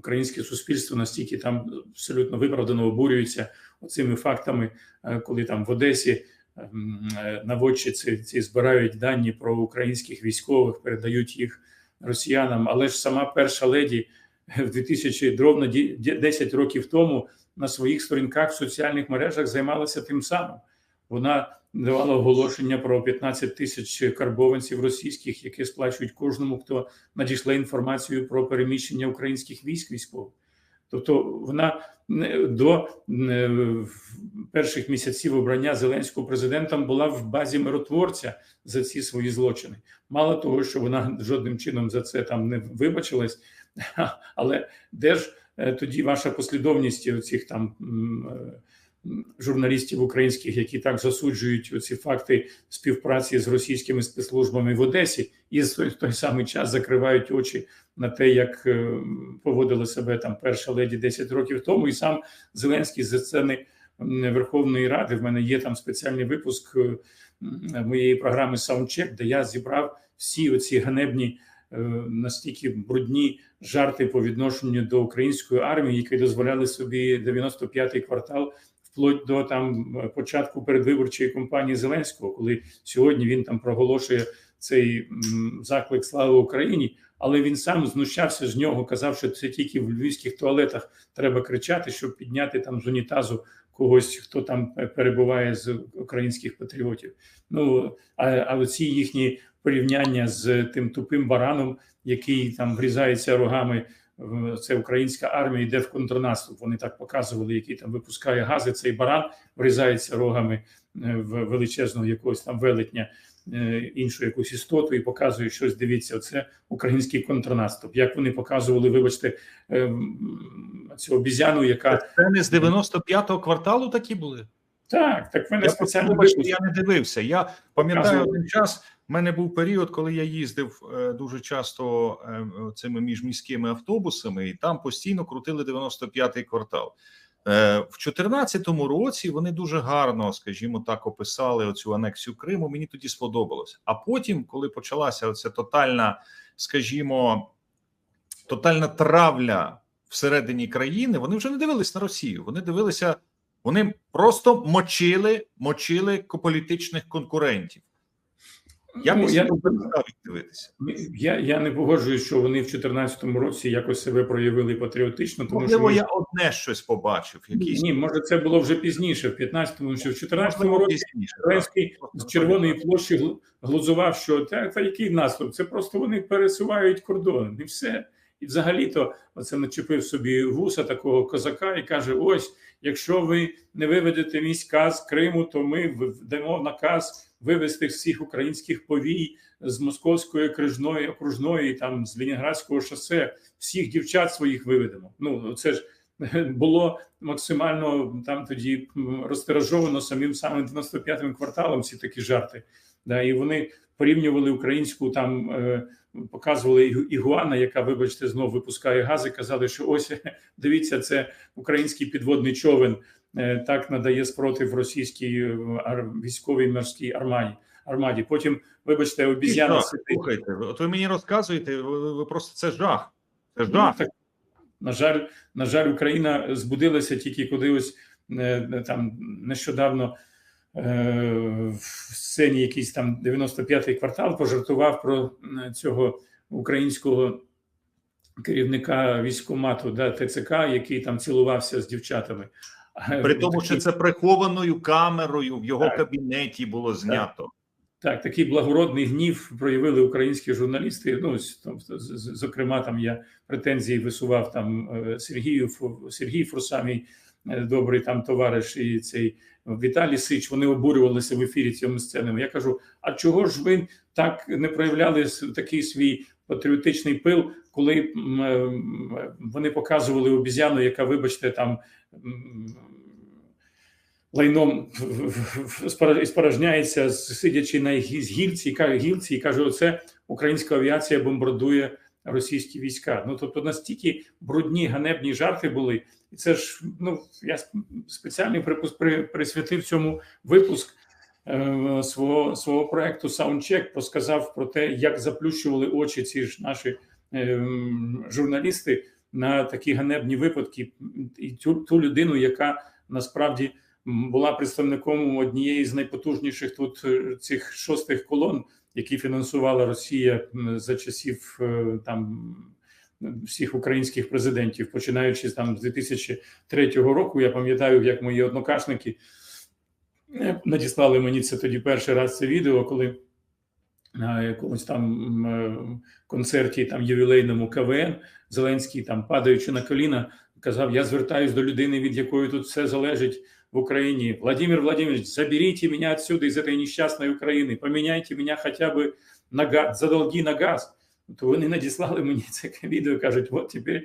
українське суспільство настільки там абсолютно виправдано обурюється оцими фактами, коли там в Одесі наводчиці ці збирають дані про українських військових, передають їх росіянам. Але ж сама перша леді в 2000, дровно 10 років тому на своїх сторінках в соціальних мережах займалася тим самим. Вона давала оголошення про 15 тисяч карбованців російських, які сплачують кожному, хто надійшла інформацію про переміщення українських військ військових. Тобто вона до перших місяців обрання зеленського президентом була в базі миротворця за ці свої злочини. Мало того, що вона жодним чином за це там не вибачилась, але де ж е, тоді ваша послідовність оцих там е, журналістів українських, які так засуджують ці факти співпраці з російськими спецслужбами в Одесі, і в той самий час закривають очі на те, як е, поводила себе там перша леді 10 років тому, і сам Зеленський за сцени Верховної Ради. В мене є там спеціальний випуск е, моєї програми Саундчек, де я зібрав всі оці ганебні. Е, настільки брудні жарти по відношенню до української армії, які дозволяли собі 95-й квартал вплоть до там початку передвиборчої кампанії Зеленського, коли сьогодні він там проголошує цей заклик слави Україні, але він сам знущався з нього, казав, що це тільки в львівських туалетах треба кричати, щоб підняти там з унітазу когось, хто там перебуває з українських патріотів. Ну а а оці їхні порівняння з тим тупим бараном, який там врізається рогами це українська армія йде в контрнаступ. Вони так показували, який там випускає гази. Цей баран врізається рогами е, в величезного якогось там велетня. Е, іншу якусь істоту і показує щось. Дивіться, це український контрнаступ. Як вони показували, вибачте, е, цю обізяну, яка це не з 95-го кварталу такі були. Так, так мене спеціально я не дивився. Я пам'ятаю один час. У мене був період, коли я їздив е, дуже часто е, цими міжміськими автобусами, і там постійно крутили 95-й квартал. Е, в 2014 році вони дуже гарно, скажімо так, описали оцю анексію Криму. Мені тоді сподобалося. А потім, коли почалася оця тотальна, скажімо, тотальна травля всередині країни, вони вже не дивились на Росію. Вони дивилися, вони просто мочили, мочили політичних конкурентів. Я ну, я, дивитися. Я я не погоджуюсь, що вони в 2014 році якось себе проявили патріотично. Тому Можливо, що я одне щось побачив. Якісь... Ні, може, це було вже пізніше, в 15-му, що в 14 році Зеленський з Червоної площі глузував, що так, та який наступ? Це просто вони пересувають кордон, і все. І взагалі-то оце начепив собі вуса такого козака і каже: Ось, якщо ви не виведете війська з Криму, то ми дамо наказ вивести всіх українських повій з московської крижної окружної, там з Ленінградського шосе, всіх дівчат своїх виведемо. Ну це ж було максимально там тоді розтиражовано самим самим 95-м кварталом. Ці такі жарти. Да, І вони порівнювали українську там. Показували ігуана, яка, вибачте, знову випускає гази. Казали, що ось дивіться, це український підводний човен Е, так надає спротив російській е, військовій морській армаді. Армаді. Потім, вибачте, обіз'яна Слухайте, от ви мені розказуєте, ви, ви просто це жах. Це ну, жах. Ну, так, на жаль, на жаль, Україна збудилася тільки коли ось е, там нещодавно в сцені якийсь там 95-й квартал пожартував про цього українського керівника військомату да, ТЦК, який там цілувався з дівчатами. При тому, що це прихованою камерою в його так. кабінеті було знято. Так. Так, такий благородний гнів проявили українські журналісти. Ну там, зокрема, там я претензії висував там е, Сергію Сергій Фрусамій, е, добрий там товариш, і цей Віталій Сич. Вони обурювалися в ефірі цими сценами. Я кажу: а чого ж ви так не проявляли такий свій патріотичний пил, коли вони показували обізяну, яка, вибачте, там лайном спорожняється, сидячи на гільці, гілці, і каже: оце українська авіація бомбардує російські війська. Ну тобто настільки брудні ганебні жарти були, і це ж ну я спеціально присвятив цьому випуск. Е, свого свого проекту Саундчек розказав про те, як заплющували очі ці ж наші е, журналісти на такі ганебні випадки, і ту, ту людину, яка насправді була представником однієї з найпотужніших тут е, цих шостих колон, які фінансувала Росія за часів е, там всіх українських президентів, починаючи там з 2003 року. Я пам'ятаю, як мої однокашники е, надіслали мені це тоді перший раз це відео, коли на якомусь там концерті, там ювілейному КВН Зеленський, там падаючи на коліна, казав: Я звертаюсь до людини, від якої тут все залежить в Україні. Владимир Владимирович, заберите меня отсюда из этой нещасної України, поміняйте мене хоча б на газ, за долги на газ. То вони надіслали мені це відео, кажуть: от тепер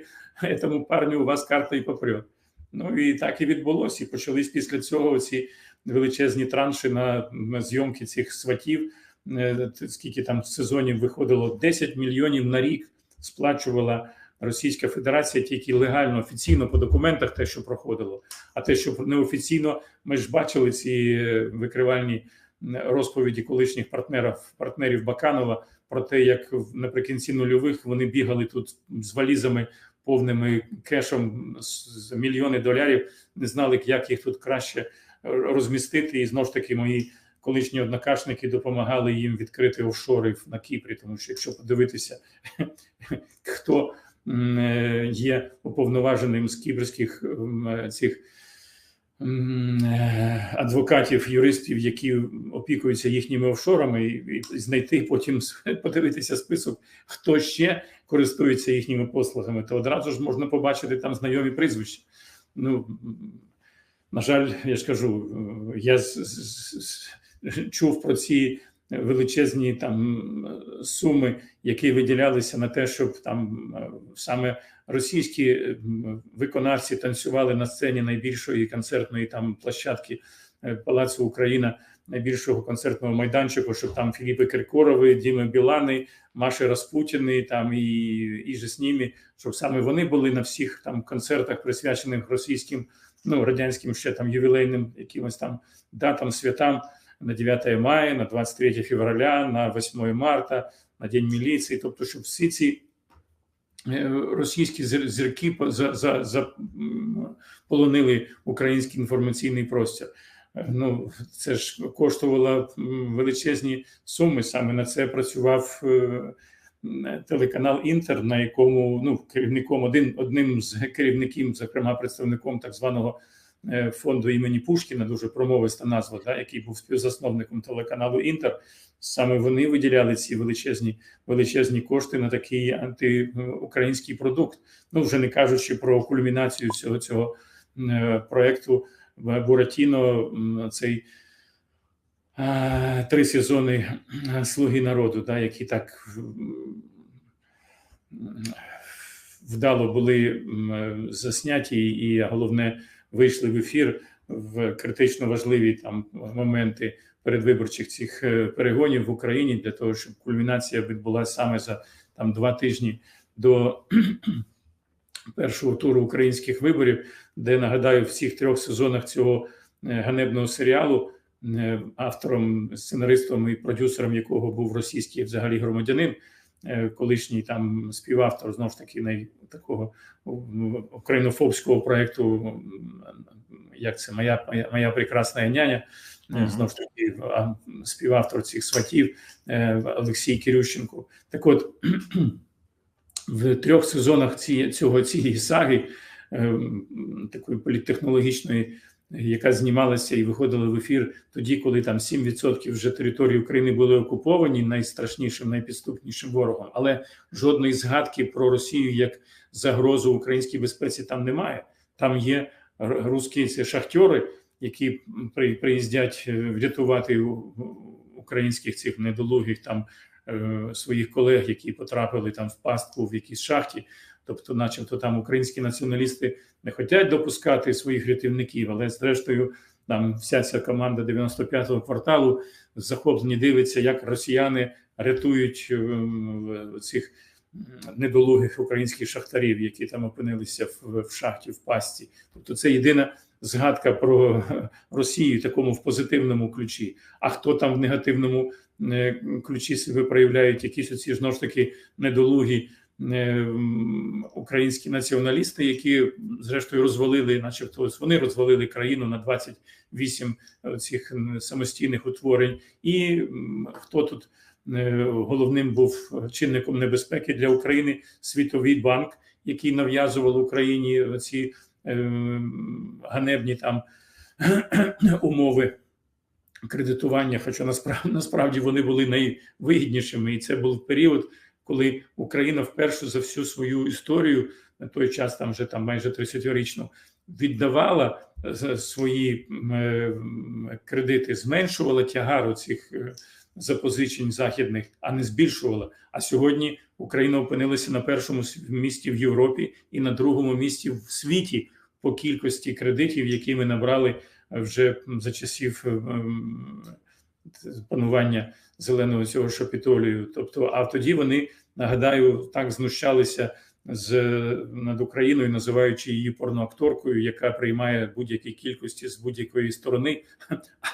цьому парню у вас карта і попрет. Ну і так і відбулося. І почались після цього ці величезні транші на, на зйомки цих сватів. Е, скільки там сезонів виходило 10 мільйонів на рік сплачувала Російська Федерація тільки легально, офіційно по документах, те, що проходило. А те, що неофіційно, ми ж бачили ці викривальні розповіді колишніх партнерів партнерів Баканова про те, як наприкінці нульових вони бігали тут з валізами повними кешом з мільйони долярів, не знали, як їх тут краще розмістити. І знову ж таки, мої колишні однокашники допомагали їм відкрити офшори на Кіпрі. Тому що якщо подивитися, хто є уповноваженим з кіберських цих е, адвокатів, юристів, які опікуються їхніми офшорами, і знайти потім подивитися список, хто ще користується їхніми послугами, то одразу ж можна побачити там знайомі прізвища. Ну на жаль, я ж кажу, я чув про ці величезні там суми, які виділялися на те, щоб там е, саме російські виконавці танцювали на сцені найбільшої концертної там площадки е, Палацу Україна, найбільшого концертного майданчику, щоб там Філіпи Киркорови, Діми Білани, Маші Распутіни, там і і же з ними, щоб саме вони були на всіх там концертах, присвячених російським, ну радянським ще там ювілейним якимось там датам, святам на 9 мая, на 23 февраля, на 8 марта, на День міліції. Тобто, щоб всі ці е, російські зірки заполонили український інформаційний простір. Е, ну, це ж коштувало величезні суми. Саме на це працював е, телеканал Інтер, на якому ну керівником один одним з керівників, зокрема представником так званого. Е, фонду імені Пушкіна, дуже промовиста назва, да, який був співзасновником телеканалу Інтер. Саме вони виділяли ці величезні величезні кошти на такий антиукраїнський продукт. Ну вже не кажучи про кульмінацію всього цього е, проекту Буратіно. Цей три сезони Слуги народу, да, які так вдало були засняті, і головне вийшли в ефір в критично важливі там моменти передвиборчих цих е, перегонів в Україні для того, щоб кульмінація відбулася саме за там два тижні до першого туру українських виборів, де нагадаю, в всіх трьох сезонах цього е, ганебного серіалу. Е, автором, сценаристом і продюсером якого був російський взагалі громадянин, колишній там співавтор знову ж таки най, такого українофобського проєкту, як це моя моя, моя прекрасна няня. Uh-huh. Знову ж таки, співавтор цих сватів е, Олексій Кирющенко. Так от в трьох сезонах ці, цього цієї саги, е, такої політтехнологічної, яка знімалася і виходила в ефір тоді, коли там 7% вже території України були окуповані найстрашнішим, найпідступнішим ворогом, але жодної згадки про Росію як загрозу українській безпеці там немає. Там є русські шахтери, які приїздять е, врятувати українських цих недолугих там е, своїх колег, які потрапили там в пастку в якійсь шахті. Тобто, начебто, там українські націоналісти не хочуть допускати своїх рятівників, але зрештою, там вся ця команда 95-го кварталу захоплені дивиться, як росіяни рятують е, цих недолугих українських шахтарів, які там опинилися в, в шахті в пасті. Тобто, це єдина згадка про Росію такому в позитивному ключі. А хто там в негативному е, ключі себе проявляють якісь оці ж таки недолугі е, українські націоналісти, які зрештою розвалили, начебто, вони розвалили країну на 28 цих самостійних утворень, і хто тут головним був чинником небезпеки для України Світовий банк, який нав'язував Україні ці ганебні там умови кредитування. Хоча насправді насправді вони були найвигіднішими, і це був період, коли Україна вперше за всю свою історію на той час, там вже там майже 30-річну, віддавала свої кредити, зменшувала тягар цих е, запозичень західних, а не збільшувала. А сьогодні Україна опинилася на першому місці в Європі і на другому місці в світі по кількості кредитів, які ми набрали вже за часів панування зеленого цього шапітолію. Тобто, а тоді вони нагадаю так знущалися з над Україною, називаючи її порноакторкою, яка приймає будь-які кількості з будь-якої сторони,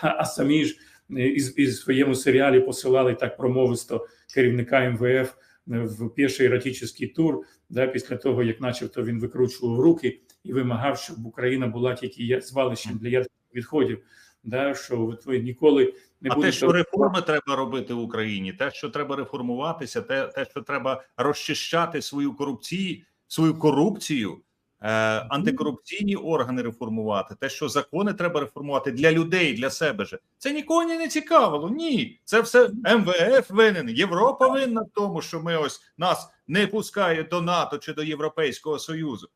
а, а самі ж із, із своєму серіалі посилали так промовисто керівника МВФ в перший еротичний тур, да, після того як, начебто, він викручував руки і вимагав, щоб Україна була тільки звалищем для ядерних відходів. Да, що ви ніколи не а будете... те, що реформи треба робити в Україні, те, що треба реформуватися, те, те, що треба розчищати свою корупцію, свою корупцію, е, антикорупційні органи реформувати, те, що закони треба реформувати для людей, для себе же це нікого не цікавило. Ні, це все МВФ винен. Європа винна в тому, що ми ось нас не пускають до НАТО чи до Європейського Союзу.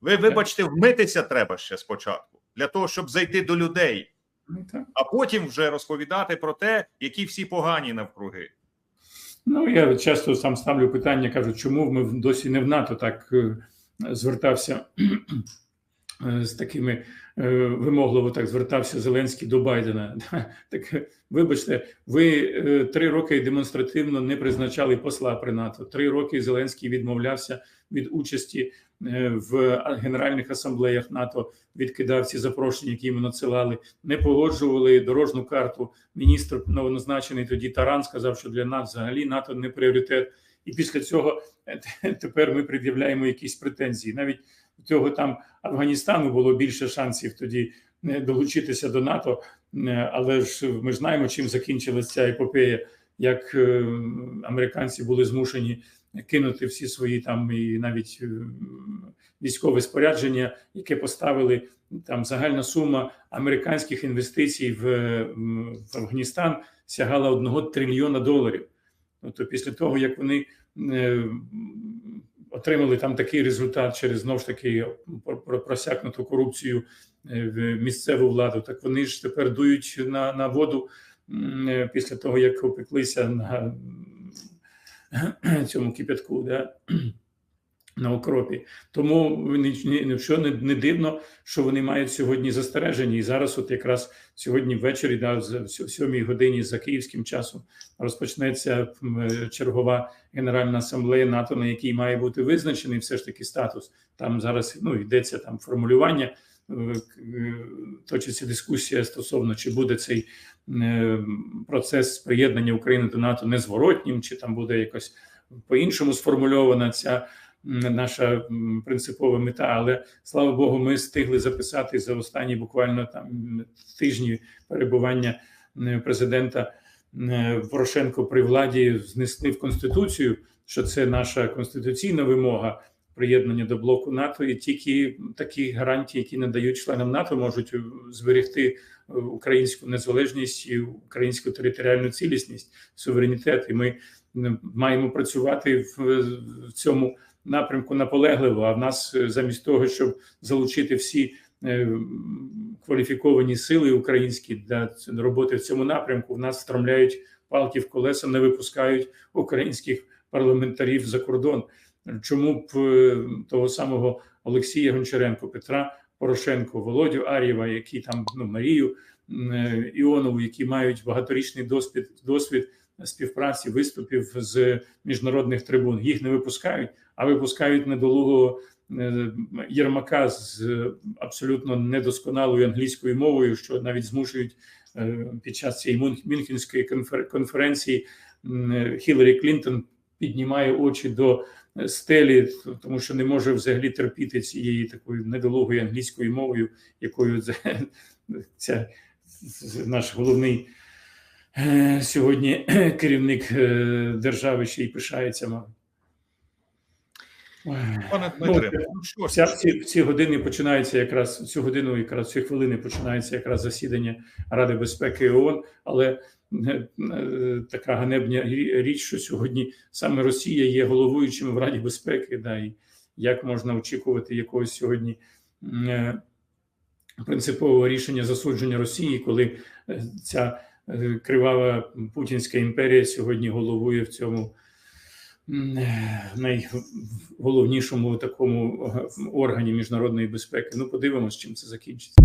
Ви вибачте, вмитися треба ще спочатку для того, щоб зайти до людей, а потім вже розповідати про те, які всі погані навкруги. Ну я часто сам ставлю питання, кажу, чому ми досі не в НАТО так е, звертався е, з такими вимогливо так звертався Зеленський до Байдена. Так вибачте, ви три роки демонстративно не призначали посла при НАТО. Три роки Зеленський відмовлявся від участі в генеральних асамблеях НАТО, відкидав ці запрошення, які йому надсилали, не погоджували дорожну карту. Міністр новоназначений тоді Таран сказав, що для нас взагалі НАТО не пріоритет. І після цього тепер ми пред'являємо якісь претензії. Навіть у цього там Афганістану було більше шансів тоді долучитися до НАТО, але ж ми знаємо, чим закінчилася ця епопея, як американці були змушені кинути всі свої там і навіть військове спорядження, яке поставили там загальна сума американських інвестицій в, в Афганістан сягала одного трильйона доларів. Тобто, після того як вони е, отримали там такий результат через знову ж таки просякнуту корупцію е, в місцеву владу, так вони ж тепер дують на, на воду е, після того, як опеклися на цьому кипятку. Да? На окропі, тому нічого не, не дивно, що вони мають сьогодні застереження. І зараз, от якраз сьогодні ввечері, да, в сьомій годині за київським часом, розпочнеться чергова генеральна асамблея НАТО, на якій має бути визначений все ж таки статус. Там зараз ну йдеться там формулювання, е, точиться дискусія стосовно чи буде цей е, процес приєднання України до НАТО незворотнім, чи там буде якось по іншому сформульована ця наша принципова мета. Але слава Богу, ми встигли записати за останні буквально там тижні перебування президента Порошенко при владі, знесли в конституцію, що це наша конституційна вимога. Приєднання до блоку НАТО, і тільки такі гарантії, які надають членам НАТО, можуть зберегти українську незалежність і українську територіальну цілісність, суверенітет. І ми маємо працювати в цьому напрямку наполегливо. А в нас е, замість того, щоб залучити всі е, кваліфіковані сили українські для роботи в цьому напрямку, в нас встромляють палки в колеса, не випускають українських парламентарів за кордон. Чому б е, того самого Олексія Гончаренко, Петра Порошенко, Володю Ар'єва, які там ну Марію Іонову, які мають багаторічний досвід досвід співпраці виступів з міжнародних трибун. Їх не випускають, а випускають недолугого е, Єрмака з абсолютно недосконалою англійською мовою, що навіть змушують е, під час цієї Мюнхенської конференції Хіларі Клінтон піднімає очі до е, стелі, тому що не може взагалі терпіти цієї такої недолугої англійською мовою, якою ця наш головний е, сьогодні керівник е, держави ще й пишається. Пане Ну, Дмитре, ну що Вся, ж, в ці, години починається якраз цю годину, якраз ці хвилини починається якраз засідання Ради безпеки ООН, але е, е, така ганебна річ, що сьогодні саме Росія є головуючим в Раді безпеки. Да, і як можна очікувати якогось сьогодні е, принципового рішення засудження Росії, коли е, ця кривава Путінська імперія сьогодні головує в цьому найголовнішому такому е, органі міжнародної безпеки. Ну, подивимось, чим це закінчиться.